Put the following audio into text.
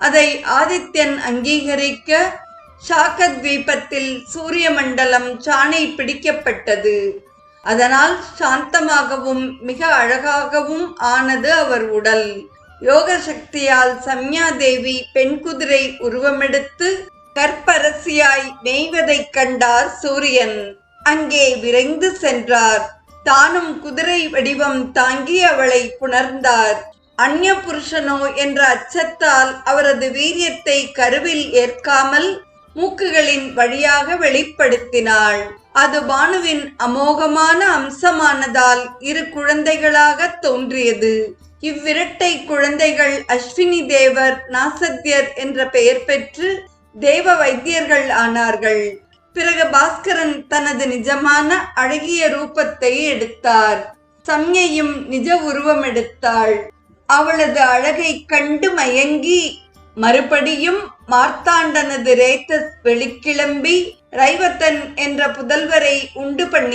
அதை ஆதித்யன் அங்கீகரிக்க சாக்கத்வீபத்தில் சூரிய மண்டலம் சாணை பிடிக்கப்பட்டது. அதனால் சாந்தமாகவும் மிக அழகாகவும் ஆனது அவர் உடல். யோக சக்தியால் சம்யாதேவி பெண் குதிரை உருவமெடுத்து கற்பரசியாய் நெய்வதைக் கண்டார் சூரியன். அங்கே விரைந்து சென்றார். தானும் குதிரை வடிவம் தாங்கி அவளை புணர்ந்தார். அந்நிய புருஷனோ என்ற அச்சத்தால் அவரது வீரியத்தை கருவில் ஏற்காமல் மூக்குகளின் வழியாக வெளிப்படுத்தினாள். அது பானுவின் அமோகமான அம்சமானதால் இரு குழந்தைகளாக தோன்றியது. இவ்விரட்டை குழந்தைகள் அஸ்வினி தேவர் நாசத்யர் என்ற பெயர் பெற்று தேவ வைத்தியர்கள் ஆனார்கள். பிறகு பாஸ்கரன் தனது நிஜமான அழகிய ரூபத்தை எடுத்தார். சம்யையும் நிஜ உருவம் எடுத்தாள். அவளது அழகை கண்டு மயங்கி மறுபடியும் மார்த்தாண்டனது ரேத்தஸ் வெளிக்கிளம்பி ரைவத்தன் என்ற புதல்வரை உண்டு பண்ணி